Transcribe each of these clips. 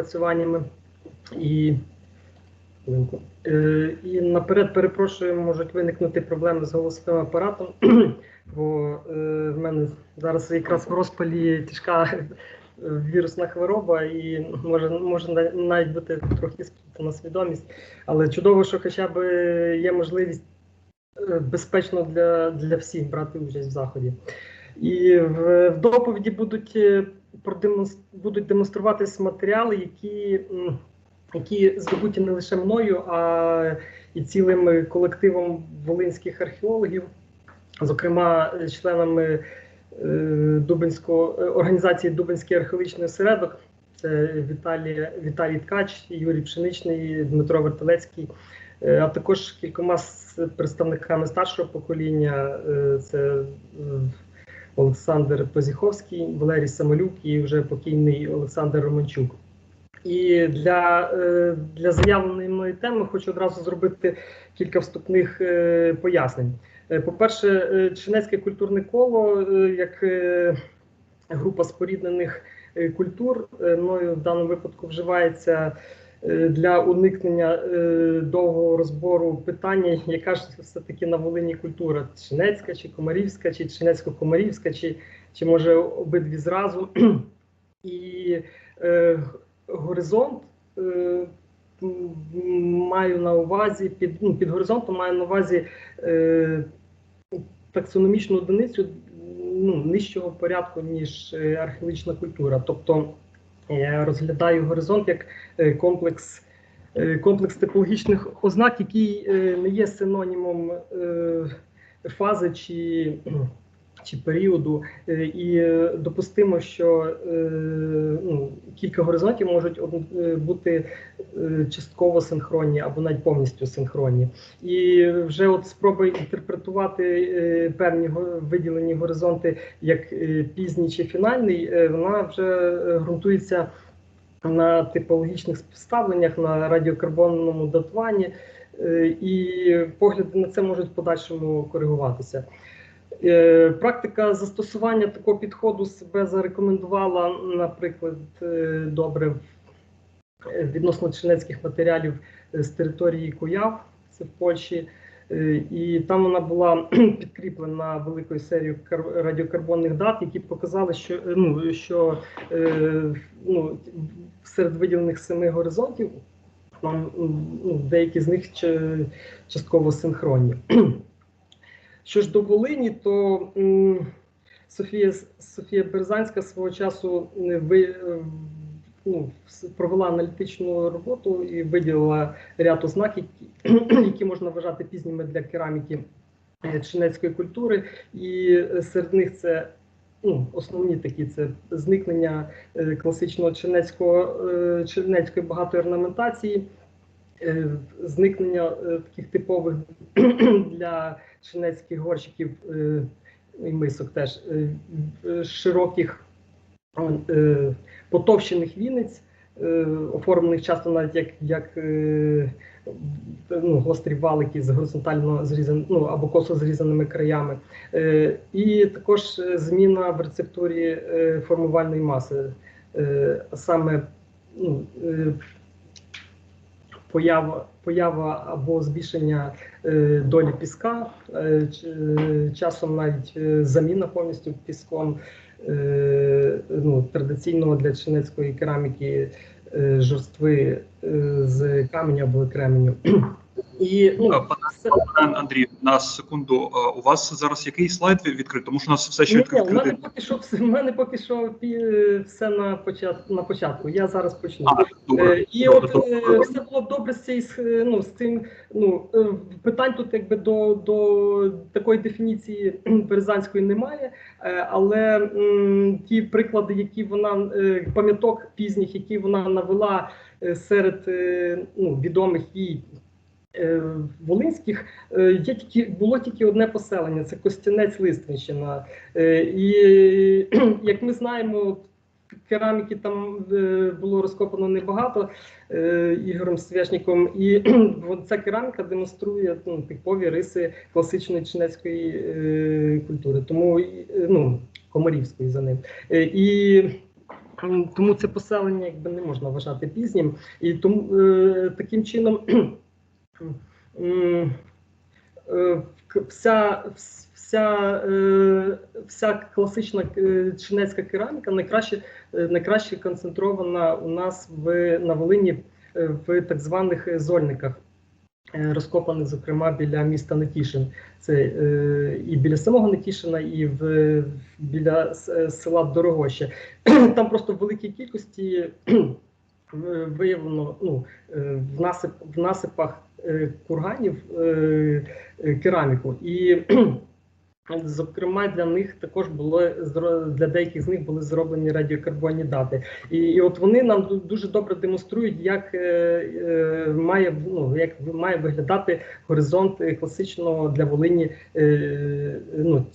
напрацюваннями. І. Е, і наперед перепрошую, можуть виникнути проблеми з голосовим апаратом, бо е, в мене зараз якраз в розпалі тяжка вірусна хвороба, і може, може навіть бути трохи сплутана свідомість. Але чудово, що хоча б є можливість е, безпечно для, для всіх брати участь в заході. І в, в доповіді будуть, е, продемонс- будуть демонструватись матеріали, які, які здобуті не лише мною, а і цілим колективом волинських археологів, зокрема е, членами е, Дубинського е, організації Дубинський археологічний осередок. Це Віталій, Віталій Ткач, Юрій Пшеничний, Дмитро Вертелецький, е, а також кількома представниками старшого покоління. Це Олександр Позіховський, Валерій Самолюк і вже покійний Олександр Романчук. І для, е, для заявленої теми хочу одразу зробити кілька вступних е, пояснень. Е, По-перше, Чинецьке культурне коло як група споріднених культур мною в даному випадку вживається для уникнення е, довгого розбору питання, яка ж все-таки на Волині культура Чинецька чи Комарівська, чи Чинецько-Комарівська, чи, чи може обидві зразу. І е, горизонт е, маю на увазі під, ну, під горизонтом маю на увазі е, таксономічну одиницю ну, нижчого порядку, ніж е, археологічна культура. Тобто я розглядаю горизонт як е, комплекс. е, Комплекс типологічних ознак, який е, не є синонімом фази чи, чи періоду, Е, і е, допустимо, що е, ну, кілька горизонтів можуть бути частково синхронні або навіть повністю синхронні. І вже от спроби інтерпретувати певні виділені горизонти як пізній чи фінальний, вона вже ґрунтується на типологічних співставленнях, на радіокарбонному датуванні, і погляди на це можуть в подальшому коригуватися. Е, Практика застосування такого підходу себе зарекомендувала, наприклад, е, добре е, відносно чинецьких матеріалів з території Куяв, це в Польщі. І там вона була підкріплена великою серією радіокарбонних дат, які показали, що ну що ну, серед виділених семи горизонтів там ну, деякі з них частково синхронні. Що ж до Волині, то Софія, Софія Берзанська свого часу е, ви, е, ну, провела аналітичну роботу і виділила ряд ознак, які, які можна вважати пізніми для кераміки е, чинецької культури. І серед них це ну, основні такі це зникнення класичного чинецького е, чинецької багатої орнаментації. Е, Зникнення е, таких типових для чинецьких горщиків е, і мисок теж широких потовщених вінець, е, оформлених часто навіть як, як ну, гострі валики з горизонтально зрізаними ну, або косо зрізаними краями. І також зміна в рецептурі формувальної маси, саме ну, поява, поява або збільшення е, долі піска, е, е, часом навіть е, заміна повністю піском е, ну, традиційного для чинецької кераміки е, жорстви е, з каменю або кременю. І ну, Андрій, на секунду. е, У вас зараз який слайд відкритий? Тому що у нас все ще ні, у мене поки що все- мене поки що все на початку на початку. Я зараз почну. А, добре. Е, І Добре, от добре. е, все було б добре з цією сх- ну, з цим. Ну питань тут якби до, до такої дефініції березанської немає. Але м, ті приклади, які вона пам'яток пізніх, які вона навела серед ну, відомих їй. Е, Волинських е, є тільки було тільки одне поселення це Костянець Лиственщина. Е, І як ми знаємо, кераміки там було розкопано небагато Ігорем Свяшніком, і ця кераміка демонструє ну, типові риси класичної чинецької культури, тому ну, комарівської за ним. І тому це поселення якби не можна вважати пізнім. І тому таким чином вся, вся, е, вся класична е, чинецька кераміка найкраще, е, найкраще концентрована у нас в, на Волині е, в так званих е, зольниках. е, Розкопаних, зокрема, біля міста Нетішин. Це е, і біля самого Нетішина, і в, біля е, села Дорогоще. Там просто в великій кількості виявлено ну, е, в, насип, в насипах е, курганів е, кераміку. І Зокрема, для них також було для деяких з них були зроблені радіокарбонні дати, і, і от вони нам дуже добре демонструють, як е, має ну як має виглядати горизонт класичного для Волині, е, ну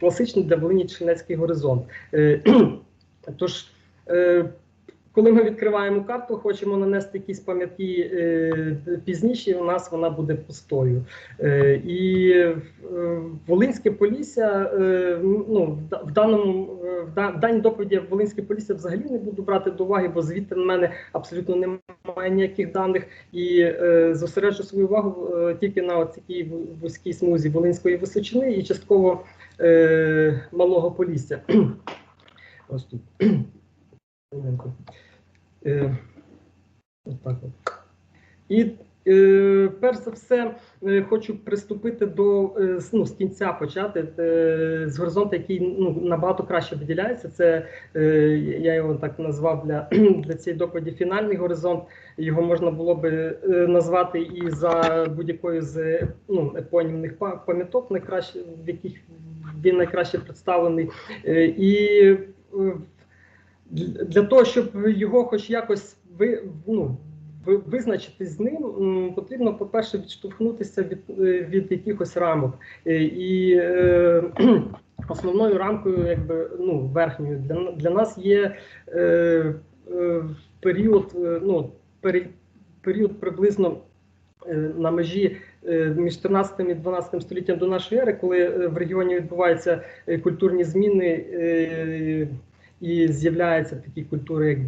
класичний для Волині Чернецький горизонт. Е, тож, е, коли ми відкриваємо карту, хочемо нанести якісь пам'ятки е, пізніше, у нас вона буде пустою. Е, і е, Волинське Полісся, е, ну, в даному е, в да- в даній доповіді Волинське Полісся взагалі не буду брати до уваги, бо звідти в мене абсолютно немає ніяких даних. І е, зосереджу свою увагу е, тільки на такій вузькій смузі Волинської Височини і частково е, Малого Полісся. Ось тут. Е, отак от. І е, перш за все е, хочу приступити до е, ну, з кінця почати е, з горизонту, який ну, набагато краще виділяється. Це е, я його так назвав для, для цієї доповіді фінальний горизонт. Його можна було би е, назвати і за будь-якою з ну, епонімних пам'яток, в яких він найкраще представлений. Е, і е, для того, щоб його хоч якось ви, ну, ви- визначитись з ним, потрібно, по-перше, відштовхнутися від, е, від якихось рамок. Е, І е, основною рамкою, якби ну, верхньою для, для нас є е, е, період, ну, пері, період приблизно на межі між 13 і 12 століттям до нашої ери, коли в регіоні відбуваються культурні зміни. І з'являються такі культури, як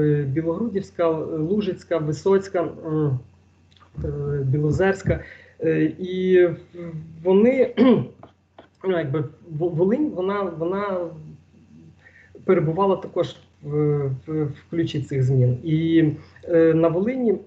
е, Білогрудівська, Лужицька, Висоцька, е, Білозерська. Е, І вони, ну, якби Волинь, вона, вона перебувала також в, в, ключі цих змін. І на Волині.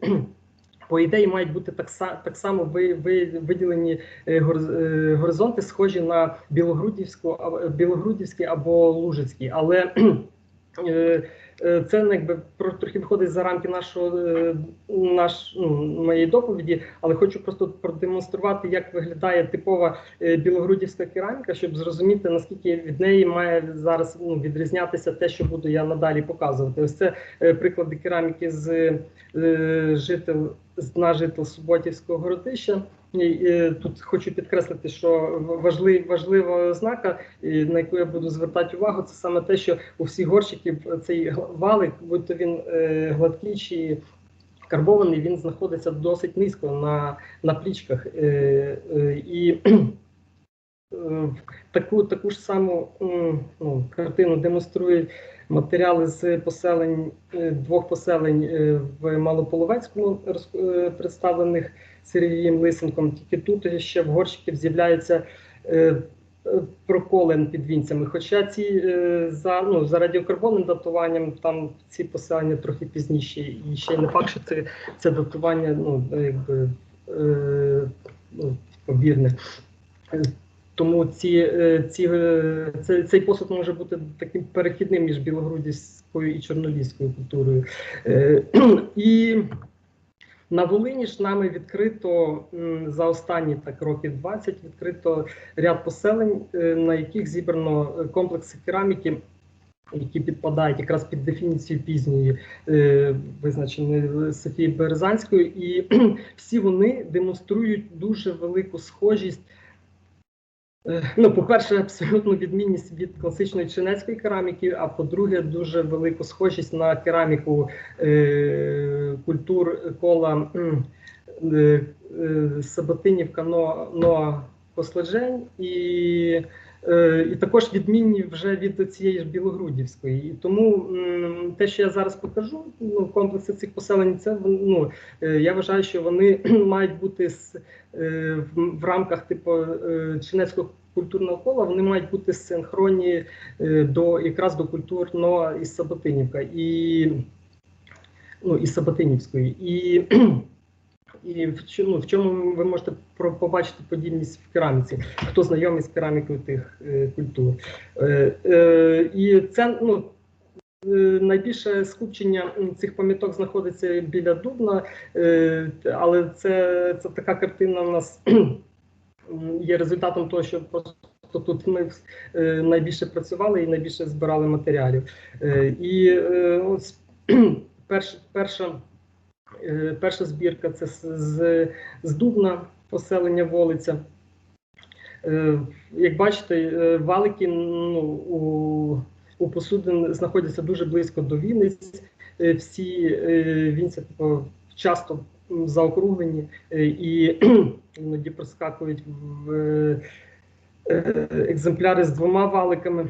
По ідеї мають бути так, так само ви, ви, виділені е, е, горизонти, схожі на Білогрудівську, Білогрудівський або Лужицький. Але е, це ну, якби трохи виходить за рамки нашого е, наш, ну, моєї доповіді, але хочу просто продемонструвати, як виглядає типова е, білогрудівська кераміка, щоб зрозуміти наскільки від неї має зараз ну, відрізнятися те, що буду я надалі показувати. Ось це е, приклади кераміки з е, жител з дна жител Суботівського городища. Е, Тут хочу підкреслити, що важлив, важлива ознака, на яку я буду звертати увагу, це саме те, що у всіх горщиків цей валик, будь то він е, гладкий чи карбований, він знаходиться досить низько на, на плічках. Е, і таку, таку ж саму ну, картину демонструють матеріали з поселень двох поселень в Малополовецькому представлених Сергієм Лисенком. Тільки тут ще в горщиків з'являється е, е, проколен під вінцями. Хоча ці е, за ну за радіокарбонним датуванням там ці поселення трохи пізніші, і ще не факт, що це, це датування ну якби е, ну, повірне. Е, Тому ці, ці, е, цей, цей посуд може бути таким перехідним між білогрудівською і чорноліською культурою. Е, І на Волині ж нами відкрито за останні так років 20 відкрито ряд поселень, е, на яких зібрано е, комплекси кераміки, які підпадають якраз під дефініцію пізньої, е, визначеної Софії Березанською, і всі вони демонструють дуже велику схожість. Ну, по-перше, абсолютно відмінність від класичної чинецької кераміки, а по-друге, дуже велику схожість на кераміку е, культур кола е, е, Саботинівка, Но, Ноа Коследжень і І також відмінні вже від цієї ж Білогрудівської. І тому те, що я зараз покажу, ну, комплекси цих поселень, це ну, е, я вважаю, що вони мають бути е, в, рамках типу е, Чинецького культурного кола, вони мають бути синхронні е, до якраз до культурного із Саботинівка і, ну, і Саботинівської. І і в чому, ну, в чому ви можете побачити подібність в кераміці? Хто знайомий з керамікою тих е, культур? Е, е, і це ну, е, найбільше скупчення цих пам'яток знаходиться біля Дубна, е, але це, це така картина у нас є результатом того, що просто тут ми е, найбільше працювали і найбільше збирали матеріалів. І ось перша, перша Перша збірка це з, з, Дубна, поселення Волиця. Е, Як бачите, е, валики ну, у, у посудин знаходяться дуже близько до Вінниць. Е, Всі е, вінці типу, часто заокруглені е, і іноді проскакують в е, екземпляри з двома валиками.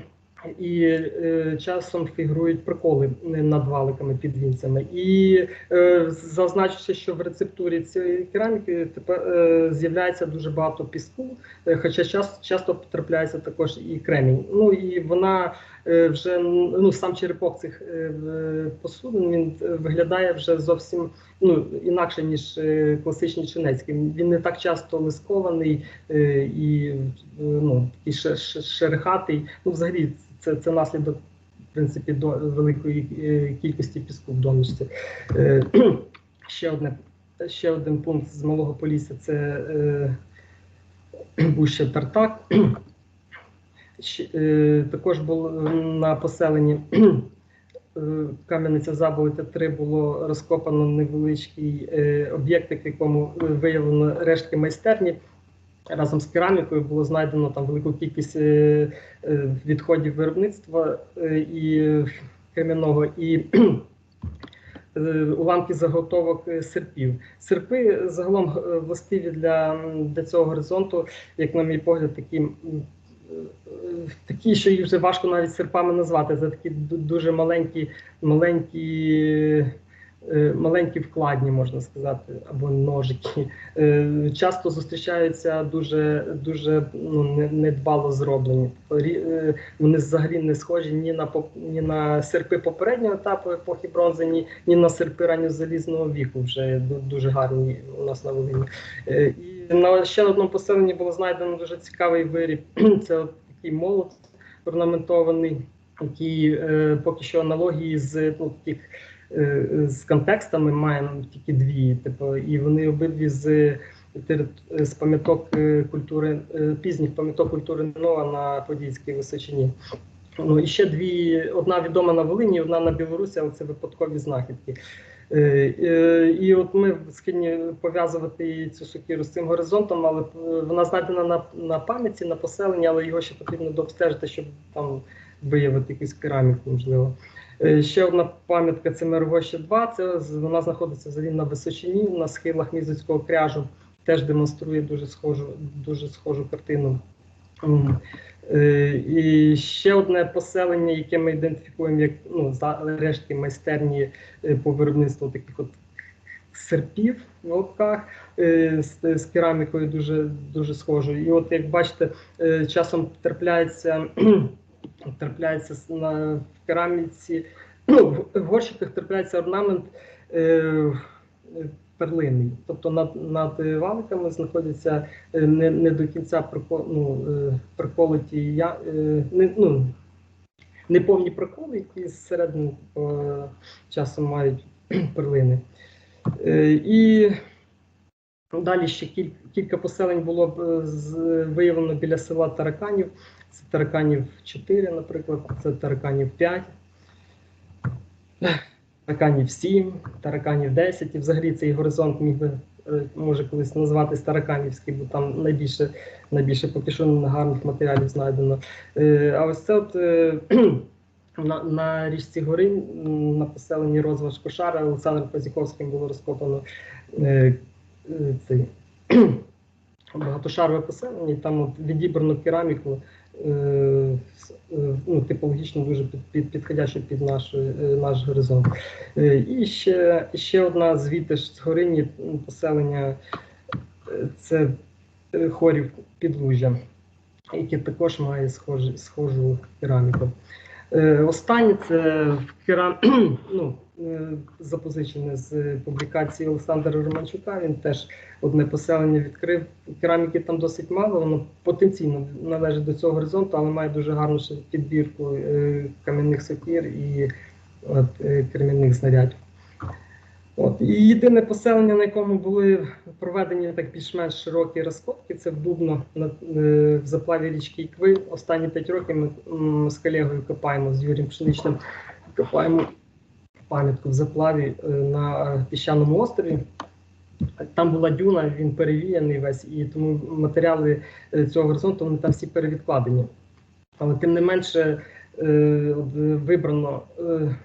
І е, часом фігурують приколи над валиками під вінцями. І е, зазначився, що в рецептурі цієї кераміки тепер е, з'являється дуже багато піску, е, хоча час, часто потрапляється також і кремінь. Ну і вона е, вже ну сам черепок цих е, посудин він е, виглядає вже зовсім ну інакше ніж е, класичний чинецький. Він не так часто лискований е, і е, ну такий ше- ше- шерехатий. Ну, взагалі, це, це наслідок в принципі до великої е, кількості піску в донечці. Е, ще одне ще один пункт з малого полісся це е, був ще Тартак. Е, також було на поселенні е, Кам'яниця Заболоття 3 було розкопано невеличкий е, об'єкт, в якому виявлено рештки майстерні. Разом з керамікою було знайдено там велику кількість е, е, відходів виробництва е, і кам'яного і е, уламки заготовок е, серпів. Серпи загалом е, властиві для, для цього горизонту, як на мій погляд, такі. Такі, що їх вже важко навіть серпами назвати. Це такі дуже маленькі, маленькі, е, маленькі вкладні, можна сказати, або ножики. Е, Часто зустрічаються дуже, дуже ну, недбало зроблені. Е, Вони взагалі не схожі ні на ні на серпи попереднього етапу епохи бронзи, ні, ні на серпи ранньозалізного віку. Вже дуже гарні у нас на Волині. На ще одному поселенні було знайдено дуже цікавий виріб. Це такий молот орнаментований, який е, поки що аналогії з ну, таких е, з контекстами маємо тільки дві. Типу, і вони обидві з, з пам'яток е, культури, е, пізніх пам'яток культури Нова на Подільській Височині. Ну і ще дві: одна відома на Волині, одна на Білорусі, але це випадкові знахідки. Е, е, І от ми схильні пов'язувати цю сокиру з цим горизонтом, але е, вона знайдена на, на пам'яті, на поселенні, але його ще потрібно дообстежити, щоб там виявити якусь кераміку, можливо. Ще одна пам'ятка це Мирогоща 2. Це вона знаходиться взагалі на Височині, на схилах Мізицького кряжу. Теж демонструє дуже схожу, дуже схожу картину. Е, І ще одне поселення, яке ми ідентифікуємо як ну, за рештки майстерні е, по виробництву таких от серпів в лапках е, з, з керамікою дуже, дуже схожою. І от як бачите, часом трапляється, трапляється на в кераміці, ну, в горщиках трапляється орнамент. Перлинний, тобто над, над валиками знаходяться е, не, не до кінця ну, е, приколоті я, е, не, ну, неповні приколи, які зсередини часом мають перлини. І далі ще кіль, кілька поселень було виявлено біля села Тараканів. Це Тараканів 4, наприклад, це Тараканів 5. Тараканів 7, Тараканів 10, і взагалі цей горизонт міг би, е, може колись назвати Тараканівський, бо там найбільше, найбільше поки що гарних матеріалів знайдено. Е, А ось це от е, на, на річці Гори, на поселенні Розваж Кошара Олександром Пазіковським було розкопано цей багатошарове поселення, там от відібрано кераміку ну, типологічно дуже під, під, підходяща під наш, е, наш горизонт. Е, І ще, ще одна звідти ж з Горині поселення е, це е, хорів підлужжя, яке також має схожу, схожу кераміку. Е, Останнє це в керам... ну, е, запозичене з публікації Олександра Романчука. Він теж одне поселення відкрив. Кераміки там досить мало, воно потенційно належить до цього горизонту, але має дуже гарну підбірку е, кам'яних сокір і кремінних знарядів. От. І єдине поселення, на якому були проведені так більш-менш широкі розкопки, це в Дубно на, е, в заплаві річки Ікви. Останні п'ять років ми м, з колегою копаємо, з Юрієм Пшеничним копаємо пам'ятку в заплаві е, на піщаному острові. Там була дюна, він перевіяний весь, і тому матеріали е, цього горизонту вони там всі перевідкладені. Але тим не менше е, вибрано е,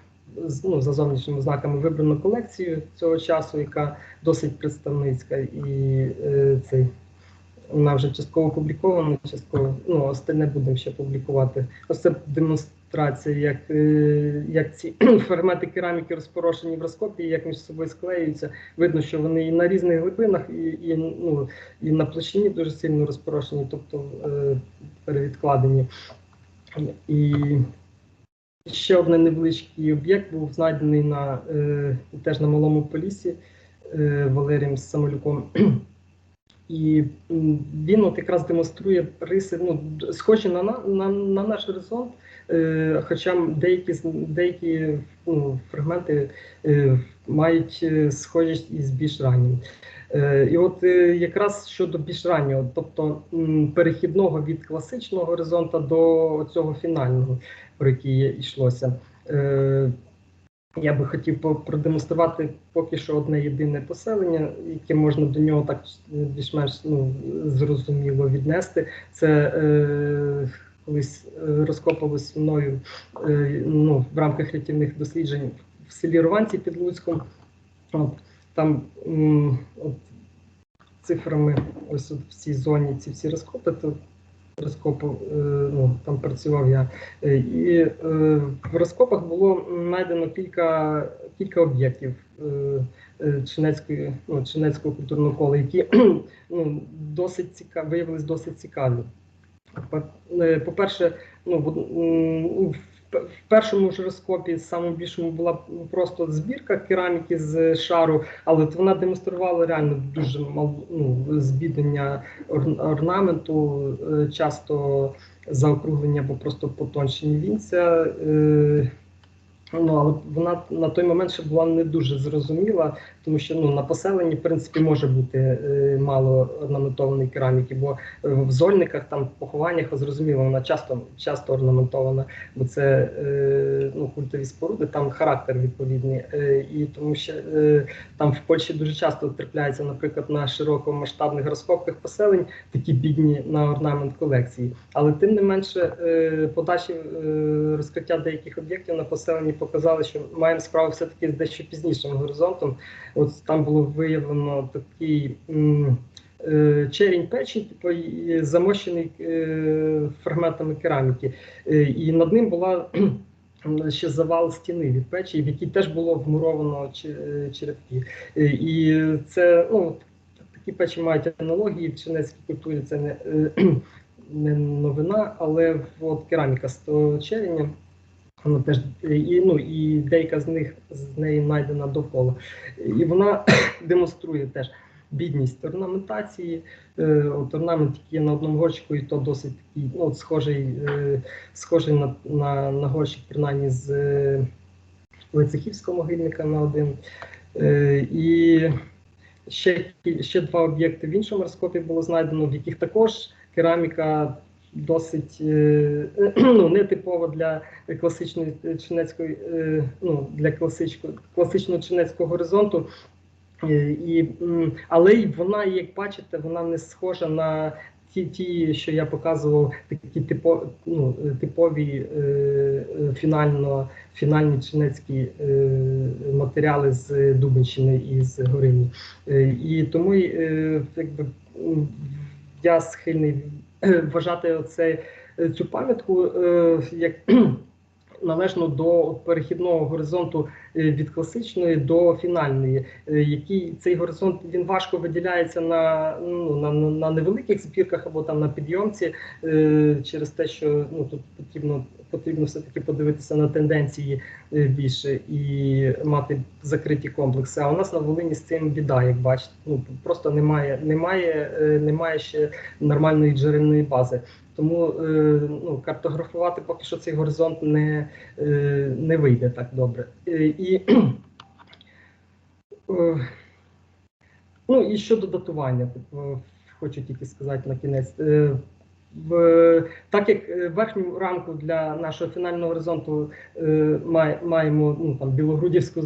ну, за зовнішніми знаками вибрано колекцію цього часу, яка досить представницька, і е, цей вона вже частково опублікована, частково ну, остальне будемо ще публікувати. Ось це демонстрація, як, е, як ці фрагменти кераміки розпорошені в розкопі, як між собою склеюються. Видно, що вони і на різних глибинах, і, і, ну, і на площині дуже сильно розпорошені, тобто е, перевідкладені. І ще один невеличкий об'єкт був знайдений на, е, теж на Малому Полісі е, Валерієм Самолюком. І він от якраз демонструє риси, ну, схожі на, на, на, на наш горизонт, е, хоча деякі, деякі ну, фрагменти е, мають е, схожість із більш раннім. Е, і от е, якраз щодо більш раннього, тобто перехідного від класичного горизонта до цього фінального, про який йшлося. Е, я би хотів продемонструвати поки що одне єдине поселення, яке можна до нього так більш-менш ну, зрозуміло віднести. Це е, колись е, розкопувалось мною е, ну, в рамках рятівних досліджень в селі Рованці під Луцьком. От, там от, цифрами, ось от в цій зоні ці всі розкопи, то розкопу, е, ну, там працював я. Е, І е, в розкопах було знайдено кілька, кілька об'єктів Чинецької, ну, Чинецького культурного кола, які ну, досить цікаві, виявилися досить цікаві. По- По-перше, ну, в, в першому жироскопі, самому більшому була просто збірка кераміки з шару, але то вона демонструвала реально дуже мал, ну, збіднення орнаменту, е, часто заокруглення або просто потончені вінця. е, Ну, але вона на той момент ще була не дуже зрозуміла, тому що ну, на поселенні, в принципі, може бути е, мало орнаментованої кераміки, бо е, в зольниках, там, похованнях, зрозуміло, вона часто, часто орнаментована, бо це е, ну, культові споруди, там характер відповідний. Е, і тому що е, там в Польщі дуже часто трапляється, наприклад, на широкомасштабних розкопках поселень такі бідні на орнамент колекції. Але тим не менше, е, подальші е, розкриття деяких об'єктів на поселенні показали, що маємо справу все-таки з дещо пізнішим горизонтом. От там було виявлено такий. е, Черінь печі, типу, замощений е, фрагментами кераміки, Е, і над ним була ще завал стіни від печі, в якій теж було вмуровано черепки. І це ну, такі печі мають аналогії в чинецькій культурі. Це не, не новина, але от кераміка з того череня. Вона теж і, ну, і деяка з них з неї знайдена довкола. І вона демонструє теж бідність орнаментації. Е, от орнамент, який є на одному горщику, і то досить такий, ну, от схожий, е, схожий на, на, на горщик, принаймні з е, Лицехівського могильника на один. Е, і ще, ще два об'єкти в іншому розкопі було знайдено, в яких також кераміка досить е, ну, нетипова для класичної чинецької, е, ну, для класичного, класичного чинецького горизонту. Е, І, але й вона, як бачите, вона не схожа на ті, ті що я показував, такі типо, ну, е, типові е, е, фінально, фінальні чинецькі е, матеріали з Дубенщини і з Горині. Е, І тому е, якби, я схильний е, вважати оцей е, цю пам'ятку е, як належно до перехідного горизонту е, від класичної до фінальної, е, який цей горизонт він важко виділяється на, ну, на, на, невеликих збірках або там на підйомці е, через те, що ну тут потрібно потрібно все таки подивитися на тенденції більше і мати закриті комплекси. А у нас на Волині з цим біда, як бачите, ну просто немає, немає, немає ще нормальної джерельної бази. Тому е, ну, картографувати поки що цей горизонт не, е, не вийде так добре. Е, І, ну, і щодо датування, хочу тільки сказати на кінець. В, так як верхню рамку для нашого фінального горизонту має, маємо ну, там, білогрудівську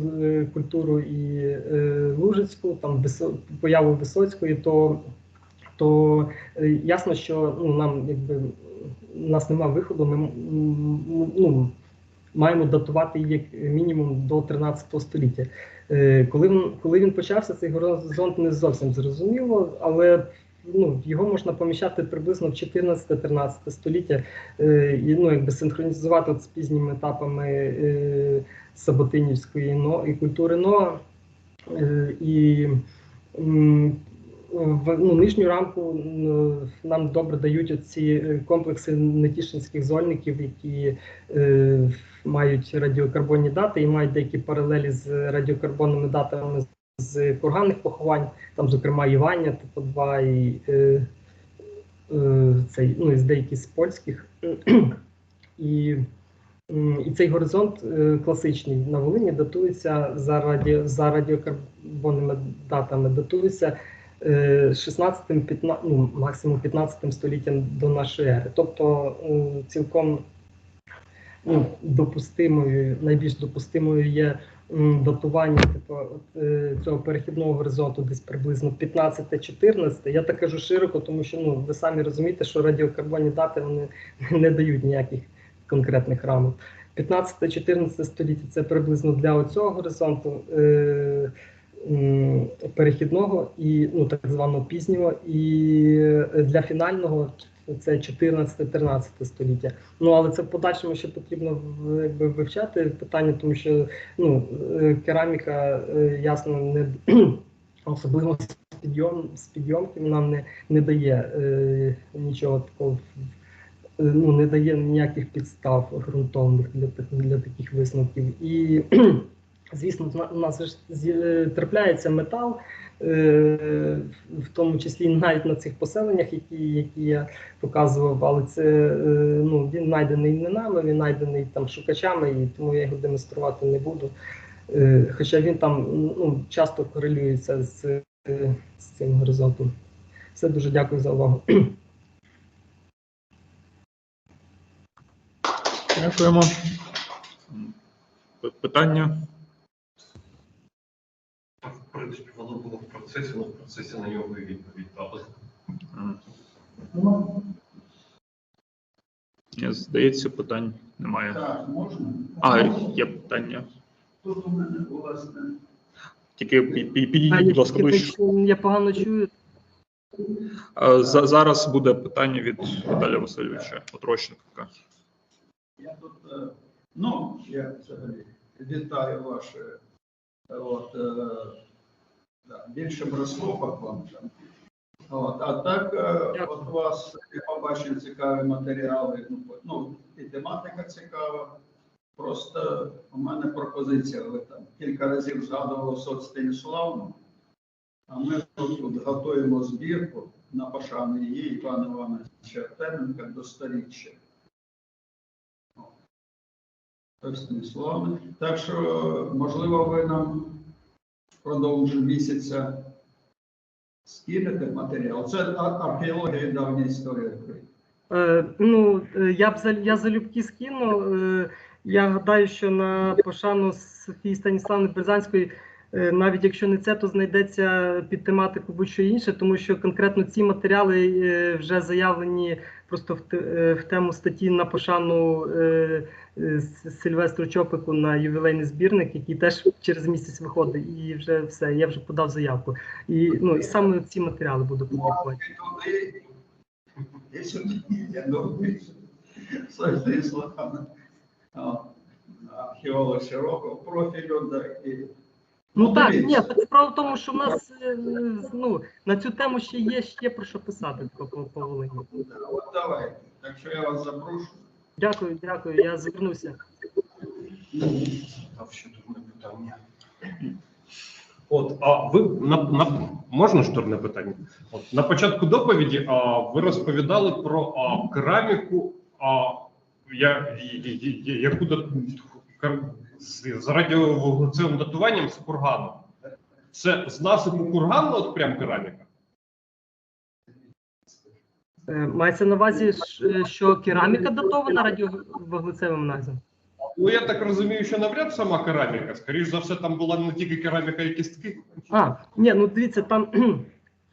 культуру і Лужицьку, там появу Висоцької, то, то е, ясно, що ну, нам якби у нас немає виходу, ми ну, маємо датувати як мінімум до 13 століття. Е, Коли він, коли він почався, цей горизонт не зовсім зрозуміло, але ну, його можна поміщати приблизно в 14-13 століття е, і ну, якби синхронізувати з пізніми етапами Саботинівської но, і культури Ноа. І в ну, нижню рамку нам добре дають ці комплекси нетішинських зольників, які е, мають радіокарбонні дати і мають деякі паралелі з радіокарбонними датами з курганних поховань, там, зокрема, Івання, типу 2 і е, е, цей, ну, і з деяких з польських. І, і цей горизонт е, класичний на Волині датується за, раді, за радіокарбонними датами, датується е, 16 15, ну, максимум 15 століттям до нашої ери. Тобто е, цілком ну, допустимою, найбільш допустимою є датування типу, е, цього перехідного горизонту десь приблизно 15-14. Я так кажу широко, тому що ну, ви самі розумієте, що радіокарбонні дати вони не дають ніяких конкретних рамок. 15-14 століття це приблизно для цього горизонту е, перехідного і ну, так званого пізнього, і для фінального це 14-13 століття. Ну але це в подальшому ще потрібно якби, вивчати питання, тому що ну, е, кераміка е, ясно не особливо з підйом з підйомків нам не, не дає е, нічого такого. е, Ну, не дає ніяких підстав ґрунтовних для, для таких висновків. І, звісно, у нас е, трапляється метал, е, в тому числі навіть на цих поселеннях, які, які я показував, але це е, ну, він знайдений не нами, він знайдений там шукачами, і тому я його демонструвати не буду. Хоча він там ну, часто корелюється з, з цим горизонтом. Все дуже дякую за увагу. Дякуємо. Питання? Принципі, воно було в процесі, але в процесі на нього і відповідь дали. Ні, Здається, питань немає. Так, можна? А, є питання. Тут у мене, власне, Тільки пі- пі- А, підійдіть, будь ласка, ближче. я погано чую. За- Зараз буде питання від Віталія Васильовича Отрощенка. я тут, е, ну, я взагалі вітаю ваше, е, от, е, да, більше б розкопок вам там. От, а так, е, Дякую. от у вас, я побачив цікаві матеріали, ну, ну, і тематика цікава. Просто у мене пропозиція, ви там кілька разів згадували соцстаніславну, а ми тут, готуємо збірку на пошану її Івана Івановича Артеменка до сторіччя. Станіславна. Так що, можливо, ви нам впродовж місяця скинете матеріал. Це археологія і давня історія України. Е, ну, е, я б я залюбки скину. Е, я гадаю, що на пошану Софії Станіславни Берзанської, навіть якщо не це, то знайдеться під тематику будь-що інше, тому що конкретно ці матеріали е, вже заявлені просто в, те- е, в тему статті на пошану е, е, Сильвестру Чопику на ювілейний збірник, який теж через місяць виходить, і вже все. Я вже подав заявку. І ну саме ці матеріали буду публікувати. Археолог широкого профілю, Ну так, ні, так справа в тому, що в нас е, ну, на цю тему ще є ще про що писати по, по, по Волині. От давайте. Так що я вас запрошую. Дякую, дякую, я звернуся. Там ще дурне питання. От, а ви на, на можна ж дурне питання? От на початку доповіді а, ви розповідали про а, кераміку, а, я, я- я- я- яку до- кар- з, з радіовуглецевим датуванням з кургану. Це з насипу кургану, от прям кераміка? Е, Мається на увазі, що кераміка датована радіовуглецевим аналізом? Ну я так розумію, що навряд сама кераміка. Скоріше за все, там була не тільки кераміка і кістки. А, ні, ну дивіться, там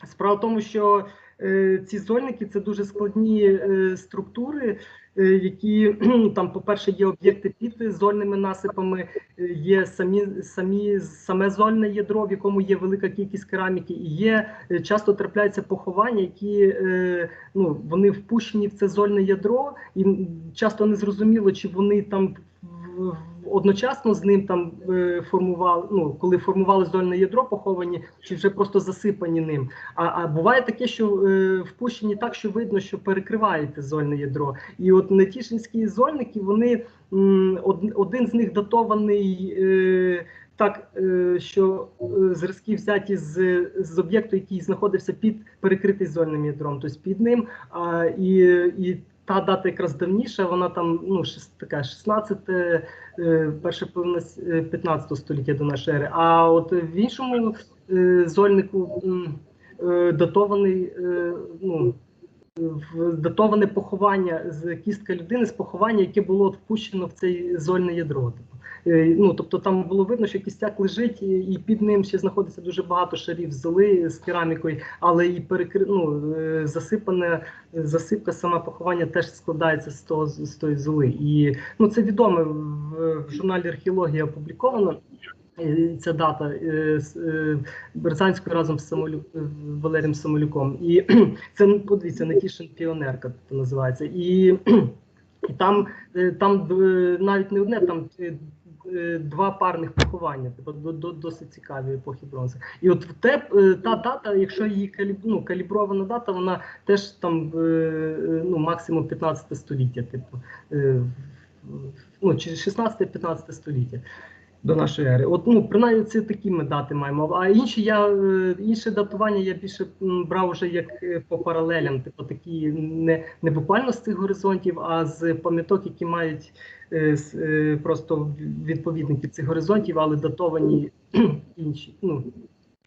справа в тому, що е, ці зольники це дуже складні е, структури, які там, по-перше, є об'єкти під зольними насипами, е, є самі, самі саме зольне ядро, в якому є велика кількість кераміки, і є е, часто трапляються поховання, які е, ну, вони впущені в це зольне ядро, і часто не зрозуміло, чи вони там в- одночасно з ним там е, формували, ну коли формували зольне ядро, поховані, чи вже просто засипані ним. А, а буває таке, що е, впущені так, що видно, що перекриваєте зольне ядро. І от нетішинські зольники, вони м, од- один з них датований. Е, так, е, що е, зразки взяті з, з об'єкту, який знаходився під перекритий зольним ядром, тобто під ним. А, і, і та дата якраз давніша, вона там ну, така 16, перше перша половина е, 15 століття до нашої ери. А от в іншому е, зольнику е, датований, е, ну, датоване поховання з кістка людини з поховання, яке було впущено в цей зольне ядро. Е, Ну, тобто там було видно, що кістяк лежить, і, під ним ще знаходиться дуже багато шарів золи з керамікою, але і перекри... ну, е, засипане засипка сама поховання теж складається з того з тої золи. І ну це відомо в, в журналі археологія опубліковано. Е, Ця дата е, е, Берзанською разом з Самолю... Валерієм Самолюком. І це подивіться, Нетішин піонерка це називається. І, там, там навіть не одне, там два парних поховання, тобто до, до, досить цікаві епохи бронзи. І от те, та дата, якщо її каліб, ну, калібрована дата, вона теж там ну, максимум 15 століття, типу, ну, чи 16-15 століття. До нашої ери, от ну принаймні це такі ми дати маємо. А інші я е, інше датування я більше брав вже як е, по паралелям, типу такі не, не буквально з цих горизонтів, а з пам'яток, які мають е, с- просто відповідники цих горизонтів, але датовані інші, ну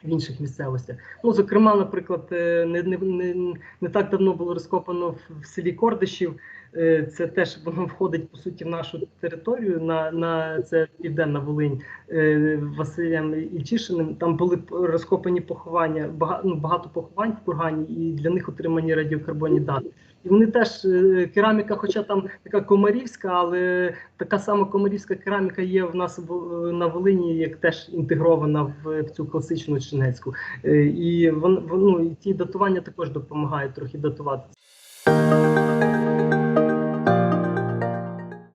в інших місцевостях. Ну, зокрема, наприклад, е, не, не, не, не так давно було розкопано в, селі Кордишів. Е, Це теж воно входить по суті в нашу територію на, на це південна Волинь е, Василем Ільчишиним. Там були розкопані поховання, багато, ну, багато поховань в кургані, і для них отримані радіокарбонні дати. І вони теж е, кераміка, хоча там така комарівська, але така сама комарівська кераміка є в нас на Волині, як теж інтегрована в, цю класичну чинецьку. Е, І вон, вон, ну, і ті датування також допомагають трохи датувати.